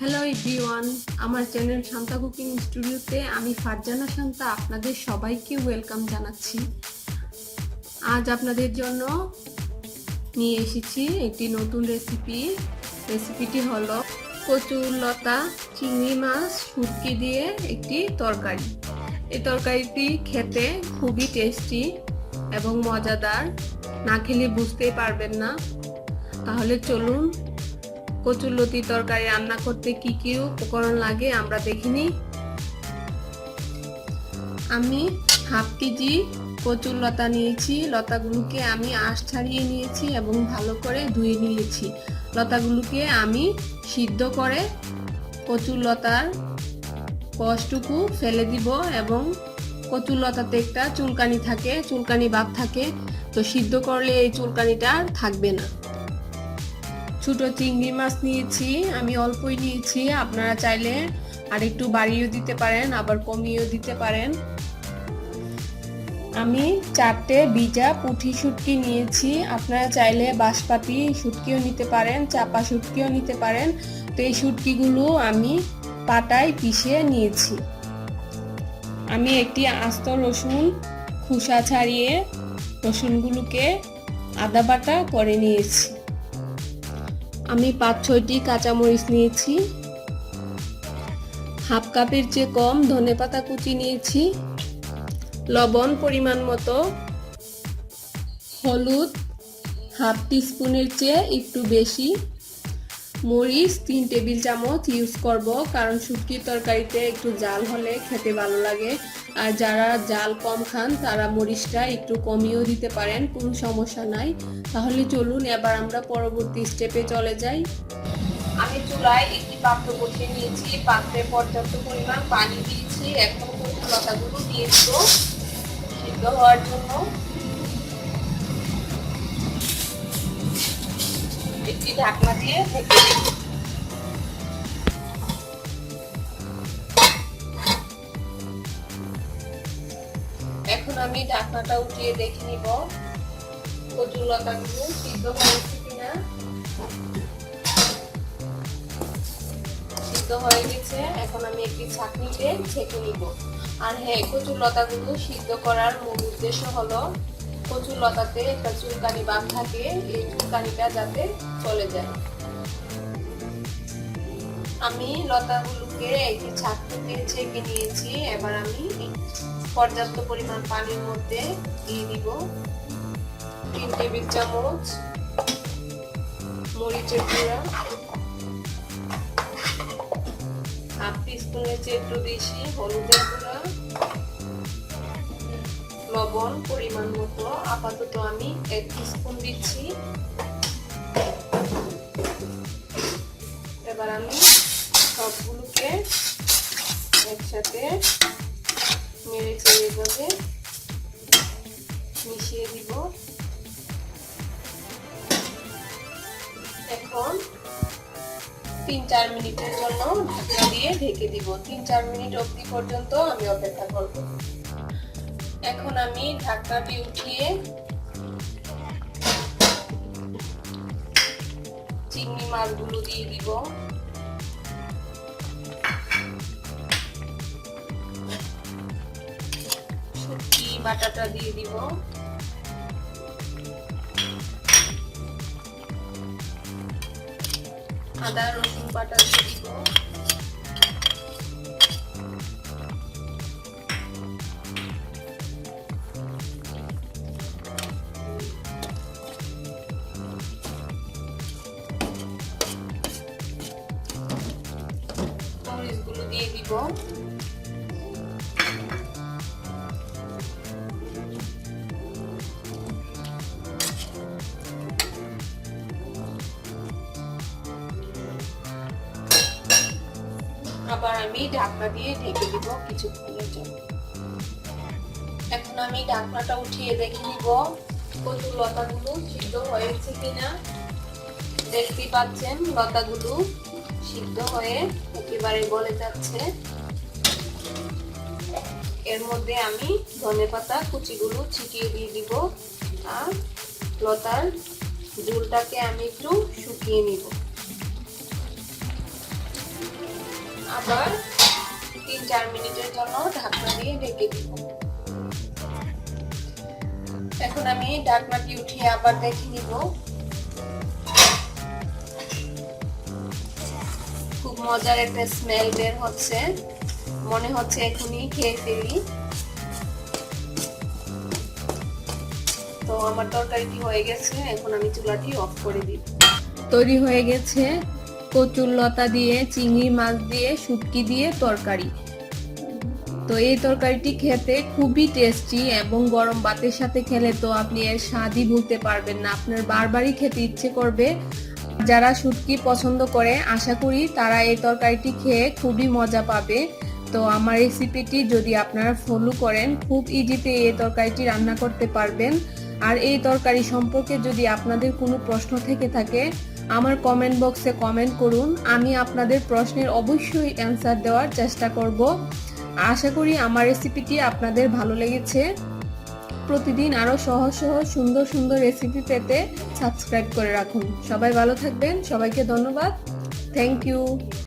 Hello everyone আমার channel Shanta cooking স্টুডিওতে আমি ফারজানা শান্তা আপনাদের সবাইকে ওয়েলকাম জানাচ্ছি। আজ আপনাদের জন্য নিয়ে এসেছি একটি নতুন রেসিপি রেসিপিটি হলো কচুর লতা, চিংড়ি মাছ, শুটকি দিয়ে একটি তরকারি। এই তরকারিটি খেতে খুবই টেস্টি এবং মজাদার। না খেলে বুঝতেই পারবেন না। তাহলে চলুন কচুরলতি তরকারি রান্না করতে কি কি উপকরণ লাগে আমরা দেখিনি আমি হাফ কেজি কচুর লতা নিয়েছি, লতাগুলোকে আমি আঁশ ছাড়িয়ে নিয়েছি এবং ভালো করে ধুয়ে নিয়েছি। লতাগুলোকে আমি সিদ্ধ করে কচুর লতার কষটুকু ফেলে দিব এবং কচুর লতাতে একটা চুলকানি থাকে, চুলকানি ভাব থাকে, তো সিদ্ধ করলে এই চুলকানিটা আর থাকবে না। ছোট চিংড়ি মাছ নিয়েছি, আমি অল্পই নিয়েছি, আপনারা চাইলে আর একটু বাড়িয়েও দিতে পারেন, আবার কমিয়েও দিতে পারেন। আমি চারটে বিজা পুঁঠি শুটকি নিয়েছি, আপনারা চাইলে বাঁশপাতি শুটকিও নিতে পারেন, চাপা শুটকিও নিতে পারেন। তো এই শুটকিগুলো আমি পাটায় পিষে নিয়েছি। আমি একটি আস্ত রসুন খোসা ছাড়িয়ে রসুনগুলোকে আদা বাটা করে নিয়েছি। আমি পাঁচ, ছয়টি কাঁচামরিচ নিয়েছি। হাফ কাপের চেয়ে কম ধনে পাতা কুচি নিয়েছি। লবণ পরিমাণ মতো। হলুদ হাফ স্পুনের চেয়ে একটু বেশি। মরিচ, তিন টেবিল চামচ ইউজ করব। কারণ শুটকির তরকারিতে একটু জাল হলে খেতে ভালো লাগে। আর যারা জাল কম খান, তারা মরিচটা একটু কমিয়েও দিতে পারেন, কোনো সমস্যা নাই। তাহলে চলুন, এবার আমরা পরবর্তী স্টেপে চলে যাই। আমি চুলায় একটি পাত্র বসিয়ে নিয়েছি। পাত্রে পর্যাপ্ত পরিমাণ পানি দিয়েছি। এখন লতাগুলো দিয়ে দিব সিদ্ধ হওয়ার জন্য। ঢাকনা দিয়ে এখন আমি ঢাকনাটা উঠিয়ে দেখে নিব। কচুর লতাগুলো সিদ্ধ হয়েছে কিনা? সিদ্ধ হয়ে গেছে। এখন আমি একটি ছাঁকনিতে ছেঁকে নিব। আর হ্যাঁ কচুর লতাগুলো সিদ্ধ করার মূল উদ্দেশ্য হলো কচুর লতাতে, একটা চুলকানি বাম থাকে, এই চুলকানিটা যাতে চলে যায়। আমি লতাগুলোকে একটি ছাঁকনিতে ছেঁকে নিয়েছি, এবার আমি পর্যাপ্ত পরিমাণ পানির মধ্যে দিয়ে দিব। তিন টেবিল চামচ মরিচের গুঁড়া। হাফ টিস্পুনের চেয়ে একটু বেশি হলুদের গুঁড়া। লবণ পরিমাণ মতো, আপাতত আমি এক স্পুন দিচ্ছি। এবার আমি সবগুলোকে একসাথে নেড়ে চেড়ে এভাবে মিশিয়ে দিব। এখন তিন চার মিনিটের জন্য ঢাকনা দিয়ে ঢেকে দিব। তিন চার মিনিট অবধি পর্যন্ত আমি অপেক্ষা করব। এখন আমি ঢাকনাটি উঠিয়ে চিংড়ি মাছগুলো দিয়ে দিব। শুটকি, বাটাটা দিয়ে দিব। আদা, রসুন বাটা দিয়ে দিব। দিব আবার আমি ঢাকনা দিয়ে ঢেকে দিব কিছুক্ষণের জন্য। এখন আমি ঢাকনাটা উঠিয়ে দেখে নিব কচু লতাগুলো সিদ্ধ হয়েছে কিনা। দেখতে পাচ্ছেন লতাগুলো সিদ্ধ হয়ে একেবারে গলে যাচ্ছে। এর মধ্যে আমি ধনে পাতা কুচিগুলো ছিটিয়ে দিয়ে দিব আর লতার ঝুলটাকে আমি একটু শুকিয়ে নিব। আবার তিন চার মিনিটের জন্য ঢাকনা দিয়ে ঢেকে দিব। এখন আমি ঢাকনাটি উঠিয়ে আবার দেখে নিব মজার একটা স্মেল বের হচ্ছে। মনে হচ্ছে এখনই খেয়ে ফেলি। তো আমার তরকারিটি হয়ে গেছে, এখন আমি চুলাটি অফ করে দিই। তৈরি হয়ে গেছে কচুর লতা দিয়ে, চিংড়ি মাছ দিয়ে, শুটকি দিয়ে তরকারি। তো এই তরকারিটি খেতে খুবই টেস্টি এবং গরম ভাতের সাথে খেলে তো আপনি এর স্বাদই ভুলতে পারবেন না। আপনার বারবারই খেতে ইচ্ছে করবে যারা শুটকি পছন্দ করে, আশা করি তারা এই তরকারিটি খেয়ে খুবই মজা পাবে। তো আমার রেসিপিটি যদি আপনারা ফলো করেন, খুব ইজিতে এই তরকারিটি রান্না করতে পারবেন। আর এই তরকারি সম্পর্কে যদি আপনাদের কোনো প্রশ্ন থেকে থাকে, আমার কমেন্ট বক্সে কমেন্ট করুন। আমি আপনাদের প্রশ্নের অবশ্যই অ্যান্সার দেওয়ার চেষ্টা করব। আশা করি আমার রেসিপিটি আপনাদের ভালো লেগেছে। প্রতিদিন আরও সহজ সহজ সুন্দর সুন্দর রেসিপি পেতে সাবস্ক্রাইব করে রাখুন। সবাই ভালো থাকবেন, সবাইকে ধন্যবাদ। Thank you